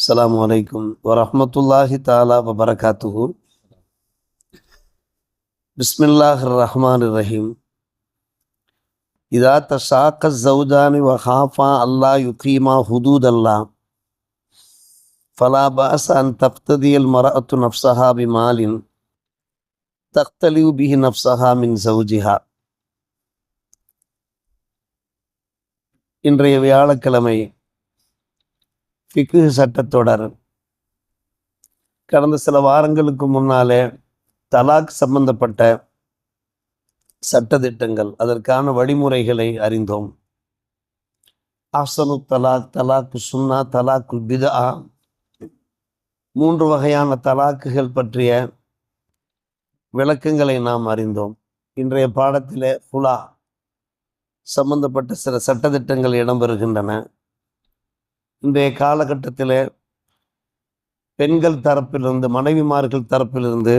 السلام عليكم ورحمة الله تعالى وبركاته بسم الله الرحمن الرحيم إذا تشاق الزوجان وخافا الله يقيما حدود الله فلا بأس أن تقتدي المرأة نفسها بمال تختلف به نفسها من زوجها இன்றைய வியாழக்கிழமை ஃபிக்கு சட்டத்தொடர் கடந்த சில வாரங்களுக்கு முன்னாலே தலாக் சம்பந்தப்பட்ட சட்டத்திட்டங்கள் அதற்கான வழிமுறைகளை அறிந்தோம். ஆசனு தலாக் தலாக்கு சுன்னா தலாக்கு பிதா மூன்று வகையான தலாக்குகள் பற்றிய விளக்கங்களை நாம் அறிந்தோம். இன்றைய பாடத்திலே ஹுலா சம்பந்தப்பட்ட சில சட்டதிட்டங்கள் இடம்பெறுகின்றன. இன்றைய காலகட்டத்தில் பெண்கள் தரப்பிலிருந்து மனைவிமார்கள் தரப்பிலிருந்து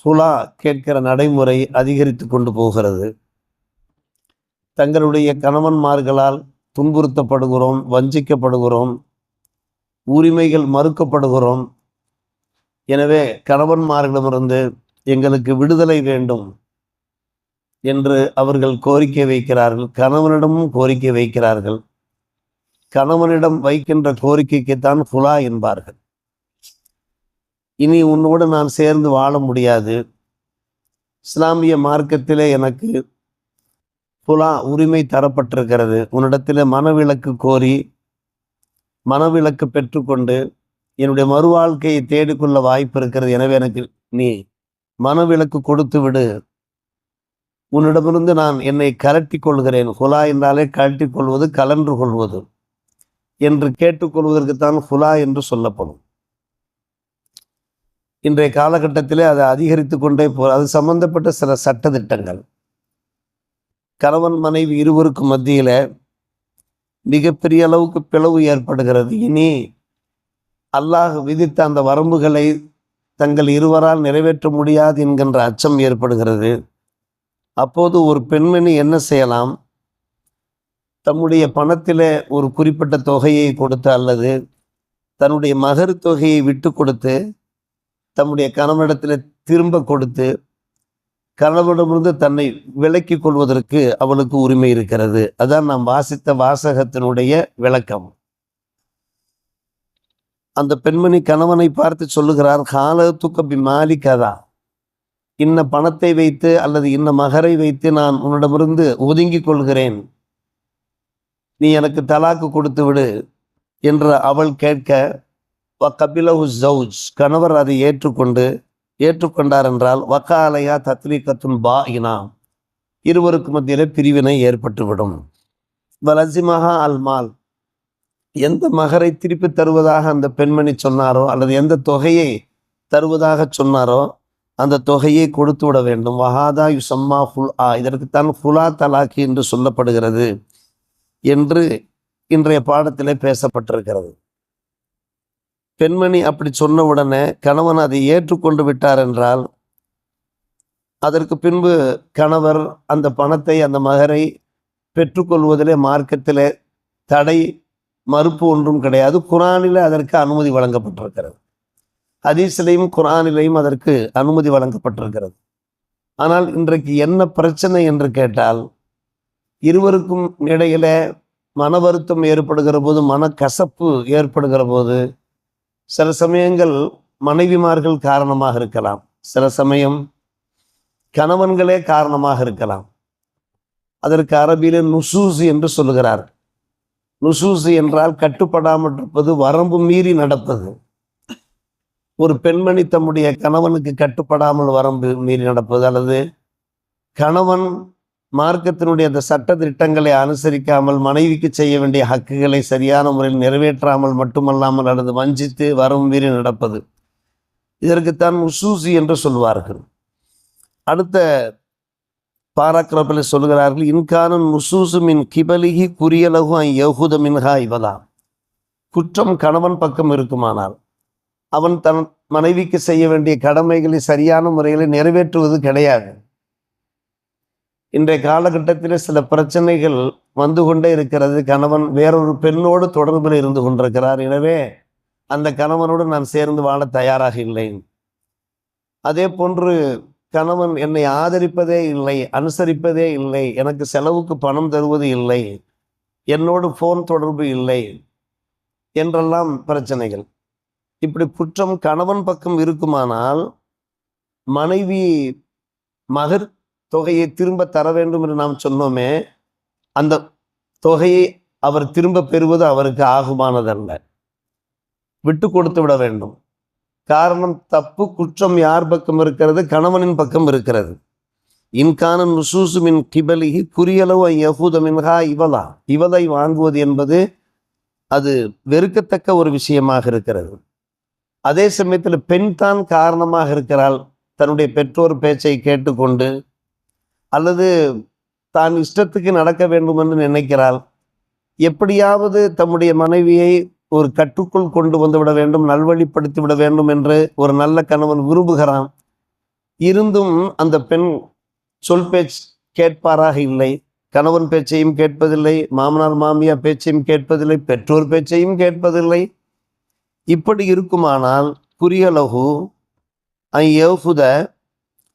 சுலா கேட்கிற நடைமுறை அதிகரித்து கொண்டு போகிறது. தங்களுடைய கணவன்மார்களால் துன்புறுத்தப்படுகிறோம் வஞ்சிக்கப்படுகிறோம் உரிமைகள் மறுக்கப்படுகிறோம். எனவே கணவன்மார்களிடமிருந்து எங்களுக்கு விடுதலை வேண்டும் என்று அவர்கள் கோரிக்கை வைக்கிறார்கள் கணவனிடமும் கோரிக்கை வைக்கிறார்கள். கணவனிடம் வைக்கின்ற கோரிக்கைக்குத்தான் ஃபுலா என்பார்கள். இனி உன்னோடு நான் சேர்ந்து வாழ முடியாது. இஸ்லாமிய மார்க்கத்திலே எனக்கு புலா உரிமை தரப்பட்டிருக்கிறது. உன்னிடத்தில் மனவிலக்கு கோரி மனவிலக்கு பெற்றுக்கொண்டு என்னுடைய மறுவாழ்க்கையை தேடிக்கொள்ள வாய்ப்பு இருக்கிறது எனவே எனக்கு நீ மனவிலக்கு கொடுத்து விடு உன்னிடமிருந்து நான் என்னை கலட்டி கொள்கிறேன் ஹுலா என்றாலே கழட்டி கொள்வது கலன்று கொள்வது. என்று கேட்டுக்கொள்வதற்குத்தான் ஹுலா என்று சொல்லப்படும். இன்றைய காலகட்டத்திலே அதை அதிகரித்து கொண்டே போ அது சம்பந்தப்பட்ட சில சட்டத்திட்டங்கள். கணவன் மனைவி இருவருக்கும் மத்தியில் மிகப்பெரிய அளவுக்கு பிளவு ஏற்படுகிறது. இனி அல்லாஹ் விதித்த அந்த வரம்புகளை தங்கள் இருவரால் நிறைவேற்ற முடியாது என்கின்ற அச்சம் ஏற்படுகிறது. அப்போது ஒரு பெண்மணி என்ன செய்யலாம்? தம்முடைய பணத்தில் ஒரு குறிப்பிட்ட தொகையை கொடுத்து அல்லது தன்னுடைய மகர் தொகையை விட்டு கொடுத்து தம்முடைய கணவனிடத்தில் திரும்ப கொடுத்து கணவனிடமிருந்து தன்னை விலக்கி கொள்வதற்கு அவளுக்கு உரிமை இருக்கிறது. அதான் நாம் வாசித்த வாசகத்தினுடைய விளக்கம். அந்த பெண்மணி கணவனை பார்த்து சொல்லுகிறார் காலத்துக்க பிமாலி கதா இன்ன பணத்தை வைத்து அல்லது இன்ன மகரை வைத்து நான் உன்னிடமிருந்து ஒதுங்கிக் கொள்கிறேன். நீ எனக்கு தலாக்கு கொடுத்து விடு என்று அவள் கேட்க கபிலஹு ஜவுஜ் கணவர் அதை ஏற்றுக்கொண்டு ஏற்றுக்கொண்டார் என்றால் வக்காலயா தத்ரீகத்துன் பா இனா இருவருக்கு மத்தியில் பிரிவினை ஏற்பட்டுவிடும். வலசிமஹா அல் மால் எந்த மகரை திருப்பி தருவதாக அந்த பெண்மணி சொன்னாரோ அல்லது எந்த தொகையை தருவதாக சொன்னாரோ அந்த தொகையை கொடுத்து விட வேண்டும். வஹாதா யுசம்மா ஃபுல் ஆ இதற்குத்தான் ஃபுலா தலாக்கி என்று சொல்லப்படுகிறது. என்று இன்றைய பாடத்திலே பேசப்பட்டிருக்கிறது. பெண்மணி அப்படி சொன்ன உடனே கணவன் அதை ஏற்றுக்கொண்டு விட்டார் என்றால் அதற்கு பின்பு கணவர் அந்த பணத்தை அந்த மகரை பெற்றுக்கொள்வதிலே மார்க்கத்திலே தடை மறுப்பு ஒன்றும் கிடையாது. குரானில் அதற்கு அனுமதி வழங்கப்பட்டிருக்கிறது. ஹதீஸிலையும் குரானிலையும் அதற்கு அனுமதி வழங்கப்பட்டிருக்கிறது. ஆனால் இன்றைக்கு என்ன பிரச்சனை என்று கேட்டால் இருவருக்கும் இடையில மன வருத்தம் ஏற்படுகிற போது மனக்கசப்பு ஏற்படுகிற போது சில சமயங்கள் மனைவிமார்கள் காரணமாக இருக்கலாம். சில சமயம் கணவன்களே காரணமாக இருக்கலாம். அதற்கு அரபியில் நுசூசு என்று சொல்லுகிறார். நுசூசு என்றால் கட்டுப்படாமல் இருப்பது வரம்பு மீறி நடப்பது. ஒரு பெண்மணி தம்முடைய கணவனுக்கு கட்டுப்படாமல் வரம்பு மீறி நடப்பது அல்லது கணவன் மார்க்கத்தினுடைய அந்த சட்ட திட்டங்களை அனுசரிக்காமல் மனைவிக்கு செய்ய வேண்டிய ஹக்குகளை சரியான முறையில் நிறைவேற்றாமல் மட்டுமல்லாமல் அல்லது வஞ்சித்து வரும் மீறி நடப்பது. இதற்குத்தான் முசூசி என்று சொல்வார்கள். அடுத்த பாராக்கிரப்பில் சொல்கிறார்கள் இன்கானன் முசூசு மின் கிபலிகி குறியலகு யகுத மின்ஹா இவலாம் குற்றம் கணவன் பக்கம் இருக்குமானால் அவன் தன் மனைவிக்கு செய்ய வேண்டிய கடமைகளை சரியான முறையில் நிறைவேற்றுவது கிடையாது. இன்றைய காலகட்டத்தில் சில பிரச்சனைகள் வந்து கொண்டே இருக்கிறது. கணவன் வேறொரு பெண்ணோடு தொடர்பில் இருந்து கொண்டிருக்கிறார். எனவே அந்த கணவனோடு நான் சேர்ந்து வாழ தயாராக இல்லை. அதே போன்று கணவன் என்னை ஆதரிப்பதே இல்லை அனுசரிப்பதே இல்லை எனக்கு செலவுக்கு பணம் தருவது இல்லை என்னோடு ஃபோன் தொடர்பு இல்லை என்றெல்லாம் பிரச்சனைகள். இப்படி குற்றம் கணவன் பக்கம் இருக்குமானால் மனைவி மகர் தொகையை திரும்ப தர வேண்டும் என்று நாம் சொன்னோமே அந்த தொகையை அவர் திரும்ப பெறுவது அவருக்கு ஆகுமானதல்ல. விட்டு கொடுத்து விட வேண்டும். காரணம் தப்பு குற்றம் யார் பக்கம் இருக்கிறது? கணவனின் பக்கம் இருக்கிறது. இன்கான நுசூசு மின் கிபலிகி குறியளவு யகூத மின்ஹா இவலா. இவலை வாங்குவது என்பது அது வெறுக்கத்தக்க ஒரு விஷயமாக இருக்கிறது. அதே சமயத்தில் பெண் தான் காரணமாக இருக்கிறாள். தன்னுடைய பெற்றோர் பேச்சை கேட்டுக்கொண்டு அல்லது தான் இஷ்டத்துக்கு நடக்க வேண்டும் என்று நினைக்கிறாள். எப்படியாவது தம்முடைய மனைவியை ஒரு கட்டுக்குள் கொண்டு வந்து விட வேண்டும் நல்வழிப்படுத்தி விட வேண்டும் என்று ஒரு நல்ல கணவன் விரும்புகிறான். இருந்தும் அந்த பெண் சொல் பேச்சு கேட்பாராக இல்லை. கணவன் பேச்சையும் கேட்பதில்லை மாமனார் மாமியார் பேச்சையும் கேட்பதில்லை பெற்றோர் பேச்சையும் கேட்பதில்லை. இப்படி இருக்குமானால் குறியலகு ஏஃபுத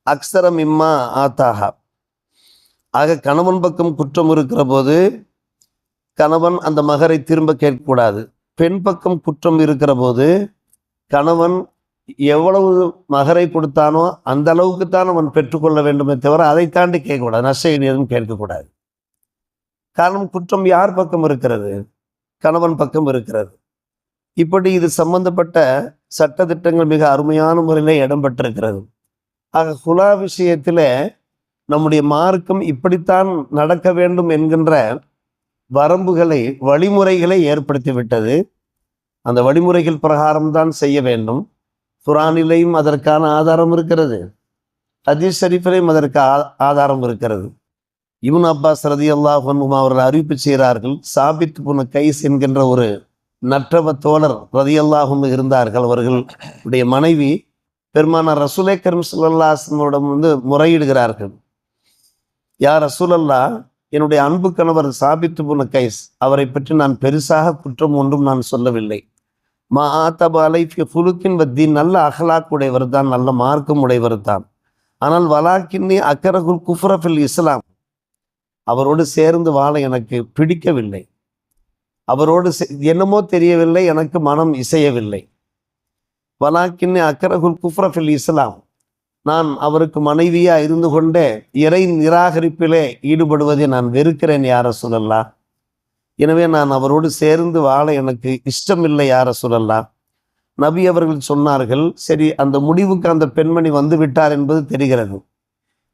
அக்ஸரம் இம்மா ஆத்தாகா ஆக கணவன் பக்கம் குற்றம் இருக்கிற போது கணவன் அந்த மகரை திரும்ப கேட்கக்கூடாது. பெண் பக்கம் குற்றம் இருக்கிற போது கணவன் எவ்வளவு மகரை கொடுத்தானோ அந்த அளவுக்கு தான் அவன் பெற்றுக்கொள்ள வேண்டுமே தவிர அதை தாண்டி கேட்கக்கூடாது. நஷ்ட எதுவும் கேட்கக்கூடாது. காரணம் குற்றம் யார் பக்கம் இருக்கிறது? கணவன் பக்கம் இருக்கிறது. இப்படி இது சம்பந்தப்பட்ட சட்டத்திட்டங்கள் மிக அருமையான முறையில் இடம்பெற்றிருக்கிறது. ஆக குலா விஷயத்தில் நம்முடைய மார்க்கம் இப்படித்தான் நடக்க வேண்டும் என்கின்ற வரம்புகளை வழிமுறைகளை ஏற்படுத்தி விட்டது அந்த வழிமுறைகள் பிரகாரம்தான் செய்ய வேண்டும். குரானிலையும் அதற்கான ஆதாரம் இருக்கிறது. ஹதீஸ் ஷரீஃபிலையும் அதற்கு ஆ- ஆதாரம் இருக்கிறது. இவன் அப்பாஸ் ரதி அல்லாஹ் அவர்கள் அறிவிப்பு செய்கிறார்கள் சாபித் புன கைஸ் என்கின்ற ஒரு நற்றவ தோழர் ரதி அல்லாஹும் இருந்தார்கள். அவர்களுடைய மனைவி பெருமான ரசுலே கரும் சுல்லாசனோடம் வந்து முறையிடுகிறார்கள். யார் ரசூலல்லா என்னுடைய அன்பு கணவர் சாபித்து புன கைஸ் அவரை பற்றி நான் பெருசாக குற்றம் ஒன்றும் நான் சொல்லவில்லை. மா ஆத்தப ஃபுலுக்கின் வத்தி நல்ல அகலாக்குடையவர் தான் நல்ல மார்க்கம் உடையவர் தான். ஆனால் வலாக்கின்னி அக்கரகுல் குஃப்ரஃபில் இஸ்லாம் அவரோடு சேர்ந்து வாழ எனக்கு பிடிக்கவில்லை. அவரோடு சே- என்னமோ தெரியவில்லை எனக்கு மனம் இசையவில்லை. வலாக்கின்னி அக்கரகுல் குஃப்ரஃபில் இஸ்லாம் நான் அவருக்கு மனைவியா இருந்து கொண்டே இறை நிராகரிப்பிலே ஈடுபடுவதை நான் வெறுக்கிறேன் யார சொல்லலாம் எனவே நான் அவரோடு சேர்ந்து வாழ எனக்கு இஷ்டமில்லை யார சொல்லலாம் நபி அவர்கள் சொன்னார்கள் சரி அந்த முடிவுக்கு அந்த பெண்மணி வந்து விட்டார் என்பது தெரிகிறது.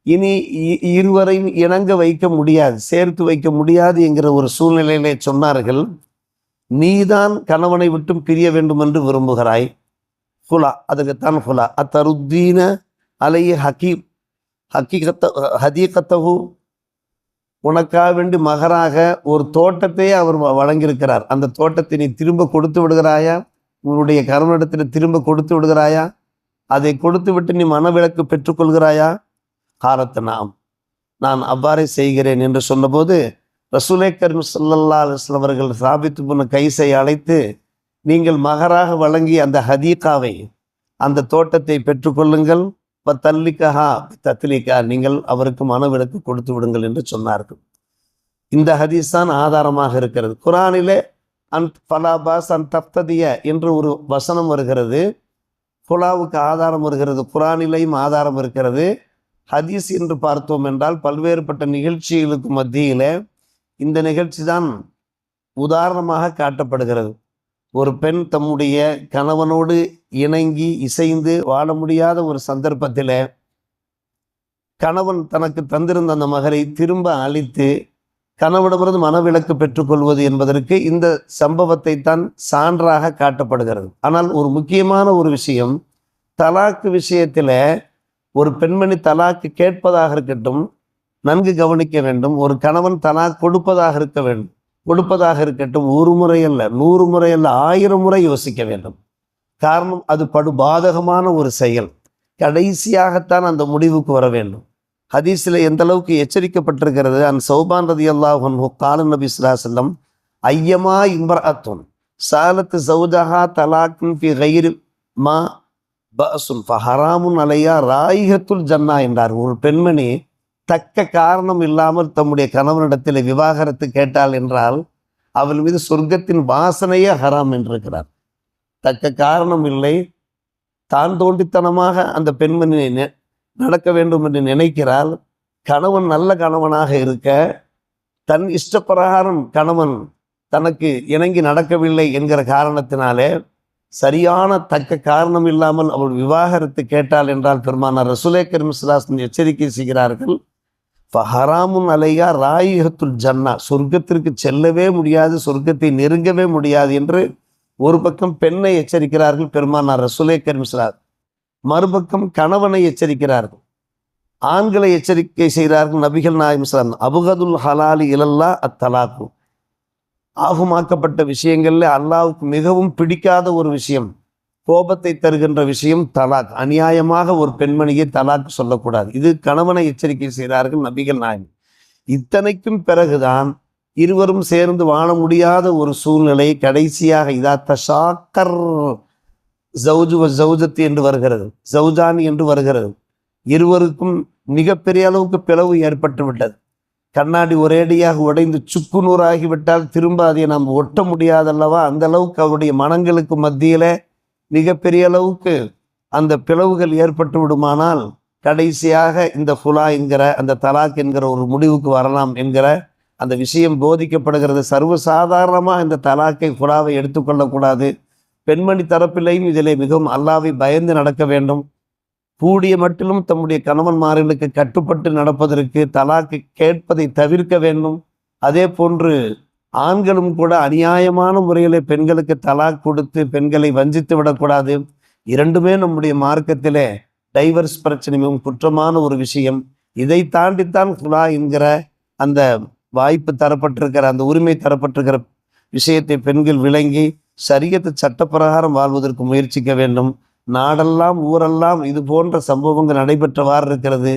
இனி இ- இருவரையும் இணங்க வைக்க முடியாது சேர்த்து வைக்க முடியாது என்கிற ஒரு சூழ்நிலையிலே சொன்னார்கள். நீதான் கணவனை விட்டும் பிரிய வேண்டும் என்று விரும்புகிறாய். ஹுலா அதுக்குத்தான் ஹுலா. அத்தருத்தீன அலைய ஹக்கீம் ஹக்கீகத்த ஹதீகத்தகு உனக்காக வேண்டி மகராக ஒரு தோட்டத்தையே அவர் வ- வழங்கியிருக்கிறார். அந்த தோட்டத்தை நீ திரும்ப கொடுத்து விடுகிறாயா? உன்னுடைய கர்மனிடத்தில் திரும்ப கொடுத்து விடுகிறாயா? அதை கொடுத்து விட்டு நீ மனவிலக்கு பெற்றுக்கொள்கிறாயா? காலத்து நாம் நான் அவ்வாறே செய்கிறேன் என்று சொன்னபோது ரசூலே கரீம் ஸல்லல்லாஹு அலைஹி அவர்கள் சாபித்து போன கைசை அழைத்து நீங்கள் மகராக வழங்கிய அந்த ஹதீகாவை அந்த தோட்டத்தை பெற்றுக்கொள்ளுங்கள். தல்லிக்கஹா தத்லிகா நீங்கள் அவருக்கு மனவிலக்கு கொடுத்து விடுங்கள் என்று சொன்னார்கள். இந்த ஹதீஸ் தான் ஆதாரமாக இருக்கிறது. குரானிலே அன் ஃபலாபாஸ் அன் தப்ததிய என்று ஒரு வசனம் வருகிறது. குலாவுக்கு ஆதாரம் வருகிறது. குரானிலையும் ஆதாரம் இருக்கிறது. ஹதீஸ் என்று பார்த்தோம் என்றால் பல்வேறுபட்ட நிகழ்ச்சிகளுக்கு மத்தியில் இந்த நிகழ்ச்சி தான் உதாரணமாக காட்டப்படுகிறது. ஒரு பெண் தம்முடைய கணவனோடு இணங்கி இசைந்து வாழ முடியாத ஒரு சந்தர்ப்பத்தில் கணவன் தனக்கு தந்திருந்த அந்த மகரை திரும்ப அழித்து கணவனிடமிருந்து மனவிலக்கு பெற்றுக்கொள்வது என்பதற்கு இந்த சம்பவத்தை தான் சான்றாக காட்டப்படுகிறது. ஆனால் ஒரு முக்கியமான ஒரு விஷயம் தலாக்கு விஷயத்தில் ஒரு பெண்மணி தலாக்கு கேட்பதாக இருக்கட்டும் நன்கு கவனிக்க வேண்டும். ஒரு கணவன் தலாக் கொடுப்பதாக இருக்க வேண்டும். கொடுப்பதாக இருக்கட்டும் ஒரு முறை அல்ல நூறு முறை அல்ல ஆயிரம் முறை யோசிக்க வேண்டும். காரணம் அது படு பாதகமான ஒரு செயல். கடைசியாகத்தான் அந்த முடிவுக்கு வர வேண்டும். ஹதீஸில் எந்த அளவுக்கு எச்சரிக்கப்பட்டிருக்கிறது? அன் சௌபான் ரதி அல்லாஹன் காலன் நபி சுல்லாசல்லம் ஐயமா இம்ரஅத்துன் சாலத்து சௌஜஹா தலாக்கின் ஃபி கைரி மா ஃபஹராமுன் அலையா ராயிகத்துல் ஜன்னா என்றார். ஒரு பெண்மணி தக்க காரணம் இல்லாமல் தம்முடைய கணவனிடத்தில் விவாகரத்து கேட்டாள் என்றால் அவள் மீது சொர்க்கத்தின் வாசனையே ஹராம் என்றிருக்கிறார். தக்க காரணம் இல்லை. தான் தோண்டித்தனமாக அந்த பெண்மணி நடக்க வேண்டும் என்று நினைக்கிறாள். கணவன் நல்ல கணவனாக இருக்க தன் இஷ்டப்பிரகாரம் கணவன் தனக்கு இணங்கி நடக்கவில்லை என்கிற காரணத்தினாலே சரியான தக்க காரணம் இல்லாமல் அவள் விவாகரத்து கேட்டாள் என்றால் பெருமானார் ரசுலே கரிமிஸ்லாசன் எச்சரிக்கை செய்கிறார்கள். ஹராமுன் அலையா ராயிகத்துல் ஜன்னா சொர்க்கத்திற்கு செல்லவே முடியாது சொர்க்கத்தை நெருங்கவே முடியாது என்று ஒரு பக்கம் பெண்ணை எச்சரிக்கிறார்கள் பெருமானார் ரசுலே கரிமிஸ்லாத் மறுபக்கம் கணவனை எச்சரிக்கிறார்கள். ஆண்களை எச்சரிக்கை செய்கிறார்கள் நபிகள் நாயம் சலாம் அபுகதுல் ஹலாலி இலல்லா அத்தலாக்கு ஆகுமாக்கப்பட்ட விஷயங்களில் அல்லாவுக்கு மிகவும் பிடிக்காத ஒரு விஷயம். கோபத்தை தருகின்ற விஷயம் தலாக். அநியாயமாக ஒரு பெண்மணியை தலாக் சொல்லக்கூடாது. இது கணவனை எச்சரிக்கை செய்கிறார்கள் நபிகள் நாயகம். இத்தனைக்கும் பிறகுதான் இருவரும் சேர்ந்து வாழ முடியாத ஒரு சூழ்நிலை கடைசியாக இதா தஷாக்கர் ஜவுஜு ஜவுஜத்து என்று வருகிறது. ஜவுஜானி என்று வருகிறது. இருவருக்கும் மிகப்பெரிய அளவுக்கு பிளவு ஏற்பட்டு விட்டது. கண்ணாடி ஒரேடியாக உடைந்து சுக்கு நூறாகிவிட்டால் திரும்ப அதை நாம் ஒட்ட முடியாதல்லவா? அந்த அளவுக்கு அவருடைய மனங்களுக்கு மத்தியில் மிகப்பெரிய அளவுக்கு அந்த பிளவுகள் ஏற்பட்டு விடுமானால் கடைசியாக இந்த ஃபுலா என்கிற அந்த தலாக் என்கிற ஒரு முடிவுக்கு வரலாம் என்கிற அந்த விஷயம் போதிக்கப்படுகிறது. சர்வசாதாரணமாக இந்த தலாக்கை ஃபுலாவை எடுத்துக்கொள்ளக்கூடாது பெண்மணி தரப்பிலையும் இதிலே மிகவும் அல்லாவை பயந்து நடக்க வேண்டும். கூடிய மட்டிலும் தம்முடைய கணவன்மார்களுக்கு கட்டுப்பட்டு நடப்பதற்கு தலாக்கு கேட்பதை தவிர்க்க வேண்டும். அதே போன்று ஆண்களும் கூட அநியாயமான முறையில் பெண்களுக்கு தலாக் கொடுத்து பெண்களை வஞ்சித்து விடக்கூடாது. இரண்டுமே நம்முடைய மார்க்கத்திலே டைவர்ஸ் பிரச்சனையும் குற்றமான ஒரு விஷயம். இதை தாண்டித்தான் குலா என்கிற அந்த வாய்ப்பு தரப்பட்டிருக்கிற அந்த உரிமை தரப்பட்டிருக்கிற விஷயத்தை பெண்கள் விளங்கி சரியத்து சட்டப்பிரகாரம் வாழ்வதற்கு முயற்சிக்க வேண்டும். நாடெல்லாம் ஊரெல்லாம் இது போன்ற சம்பவங்கள் நடைபெற்றவாறு இருக்கிறது.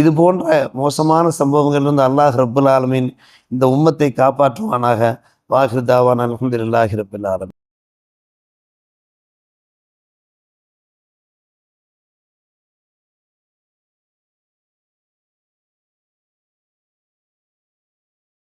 இது போன்ற மோசமான சம்பவங்கள்லேருந்து வந்து அல்லாஹ் ரபுல் ஆலமின் இந்த உம்மத்தை காப்பாற்றுவானாக. வாஹிர்தாவான் அலமதுல்லாஹி ரபுல் ஆலமின்.